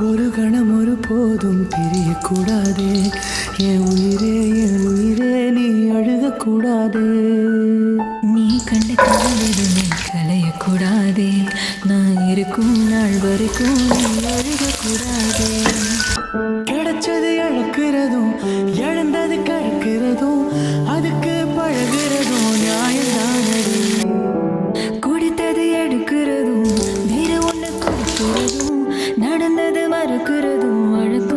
ஒரு கணம் ஒரு போதும் பிரியக்கூடாதே என் உயிரே என் உயிரே நீ அழுகக்கூடாதே. நீ கண்ட கலவிடுமே கலையக்கூடாதே நான் இருக்கும் நாள் வரைக்கும் நீ அழுகக்கூடாதே. கிடைச்சது இழக்கிறதும் இழந்தது கழக்கிறதும் மறுக்கிறதும் வழக்கு